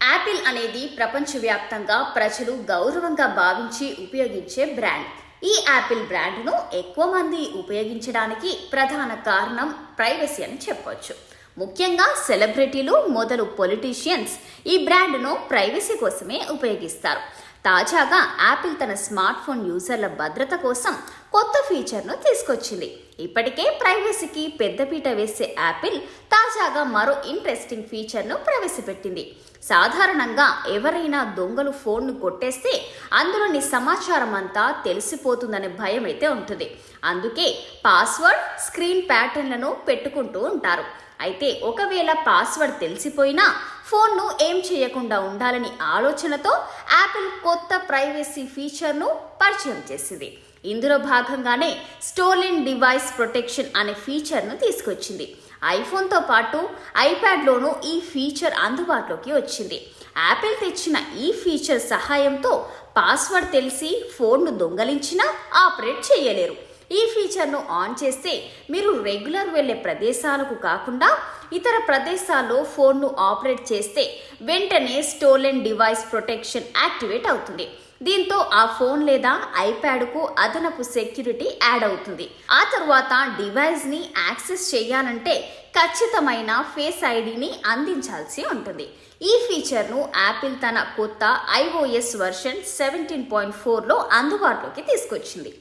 Apple అనేది ప్రపంచవ్యాప్తంగా ప్రజలు గౌరవంగా భావించి ఉపయోగించే బ్రాండ్. ఈ యాపిల్ బ్రాండ్ను ఎక్కువ మంది ఉపయోగించడానికి ప్రధాన కారణం ప్రైవసీ అని చెప్పొచ్చు. ముఖ్యంగా సెలబ్రిటీలు మొదలు పొలిటీషియన్స్ ఈ బ్రాండ్ను ప్రైవసీ కోసమే ఉపయోగిస్తారు. తాజాగా యాపిల్ తన స్మార్ట్ ఫోన్ యూజర్ల భద్రత కోసం కొత్త ఫీచర్ను తీసుకొచ్చింది. ఇప్పటికే ప్రైవసీకి పెద్దపీట వేసే యాపిల్ తాజాగా మరో ఇంట్రెస్టింగ్ ఫీచర్ను ప్రవేశపెట్టింది. సాధారణంగా ఎవరైనా దొంగలు ఫోన్ను కొట్టేస్తే అందులోని సమాచారం అంతా తెలిసిపోతుందనే భయం అయితే ఉంటుంది. అందుకే పాస్వర్డ్ స్క్రీన్ ప్యాటర్న్లను పెట్టుకుంటూ ఉంటారు. అయితే ఒకవేళ పాస్వర్డ్ తెలిసిపోయినా ఫోన్ను ఏం చేయకుండా ఉండాలని ఆలోచనతో యాపిల్ కొత్త ప్రైవసీ ఫీచర్ను పరిచయం చేసింది. ఇందులో భాగంగానే స్టోలిన్ డివైస్ ప్రొటెక్షన్ అనే ఫీచర్ను తీసుకొచ్చింది. ఐఫోన్తో పాటు ఐప్యాడ్లోనూ ఈ ఫీచర్ అందుబాటులోకి వచ్చింది. యాపిల్ తెచ్చిన ఈ ఫీచర్ సహాయంతో పాస్వర్డ్ తెలిసి ఫోన్ను దొంగలించినా ఆపరేట్ చేయలేరు. ఈ ఫీచర్ను ఆన్ చేస్తే మీరు రెగ్యులర్ వెళ్ళే ప్రదేశాలకు కాకుండా ఇతర ప్రదేశాల్లో ఫోన్ను ఆపరేట్ చేస్తే వెంటనే స్టోలెన్ డివైస్ ప్రొటెక్షన్ యాక్టివేట్ అవుతుంది. దీంతో ఆ ఫోన్ లేదా ఐప్యాడ్కు అదనపు సెక్యూరిటీ యాడ్ అవుతుంది. ఆ తర్వాత డివైస్ని యాక్సెస్ చేయాలంటే ఖచ్చితమైన ఫేస్ ఐడిని అందించాల్సి ఉంటుంది. ఈ ఫీచర్ను యాపిల్ తన కొత్త ఐఓఎస్ వర్షన్ సెవెంటీన్ పాయింట్ ఫోర్లో అందుబాటులోకి తీసుకొచ్చింది.